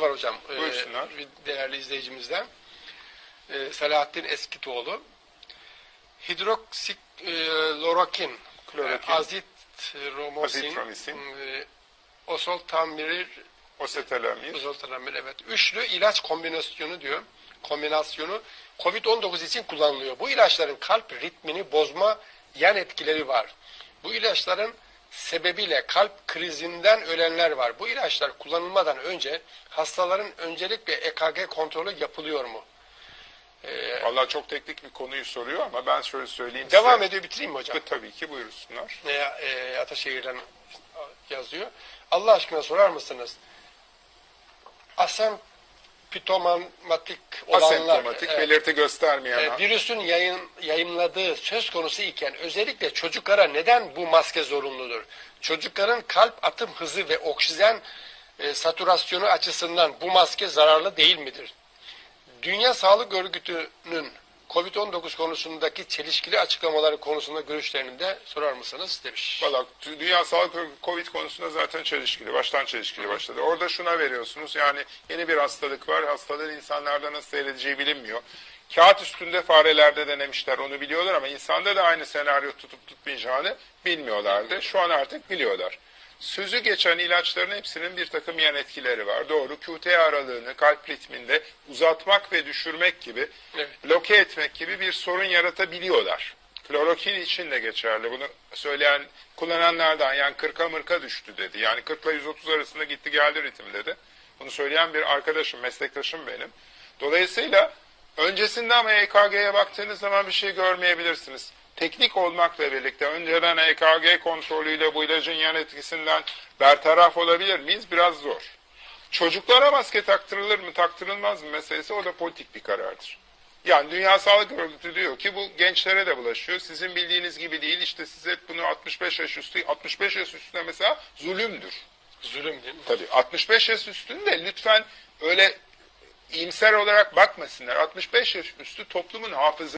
var hocam. e, Buyursunlar. bir değerli izleyicimizden. E, Selahattin Eskitoğlu. Hidroksiklorokin, Klorokin. e, Azitromisin. e, oseltamivir, Osetelamir. oseltamivir, evet. Üçlü ilaç kombinasyonu diyor. Kombinasyonu COVID-19 için kullanılıyor. Bu ilaçların kalp ritmini bozma yan etkileri var. Bu ilaçların sebebiyle kalp krizinden ölenler var. Bu ilaçlar kullanılmadan önce hastaların öncelikle EKG kontrolü yapılıyor mu? Allah çok teknik bir konuyu soruyor ama ben şöyle söyleyeyim Devam size. ediyor bitireyim mi hocam? Tabii ki buyursunlar. E, e, Ataşehir'den yazıyor. Allah aşkına sorar mısınız? Asenptomatik olanlar, Asemptomatik, e, belirti göstermeyen. e, virüsün yayın, yayınladığı söz konusu iken özellikle çocuklara neden bu maske zorunludur? Çocukların kalp atım hızı ve oksijen e, satürasyonu açısından bu maske zararlı değil midir? Dünya Sağlık Örgütü'nün COVID-19 konusundaki çelişkili açıklamaları konusunda görüşlerini de sorar mısınız demiş. Valla Dünya Sağlık Örgütü Covid konusunda zaten çelişkili, baştan çelişkili başladı. Orada şuna veriyorsunuz yani yeni bir hastalık var, hastalığın insanlarda nasıl seyredeceği bilinmiyor. Kağıt üstünde farelerde denemişler onu biliyorlar ama insanda da aynı senaryo tutup tutmayacağını bilmiyorlardı. Şu an artık biliyorlar. Sözü geçen ilaçların hepsinin bir takım yan etkileri var. Doğru QT aralığını kalp ritminde uzatmak ve düşürmek gibi, Evet. bloke etmek gibi bir sorun yaratabiliyorlar. Klorokin için de geçerli. Bunu söyleyen kullananlardan yani 40'a mırka düştü dedi. Yani 40 ile 130 arasında gitti geldi ritim dedi. Bunu söyleyen bir arkadaşım, meslektaşım benim. Dolayısıyla öncesinde ama EKG'ye baktığınız zaman bir şey görmeyebilirsiniz. Teknik olmakla birlikte önceden EKG kontrolüyle bu ilacın yan etkisinden bertaraf olabilir miyiz? Biraz zor. Çocuklara maske taktırılır mı taktırılmaz mı meselesi o da politik bir karardır. Yani Dünya Sağlık Örgütü diyor ki bu gençlere de bulaşıyor. Sizin bildiğiniz gibi değil. İşte siz hep bunu 65 yaş üstü, 65 yaş üstüne mesela zulümdür. Zulüm değil mi? Tabii 65 yaş üstünde lütfen öyle iyimser olarak bakmasınlar. 65 yaş üstü toplumun hafızı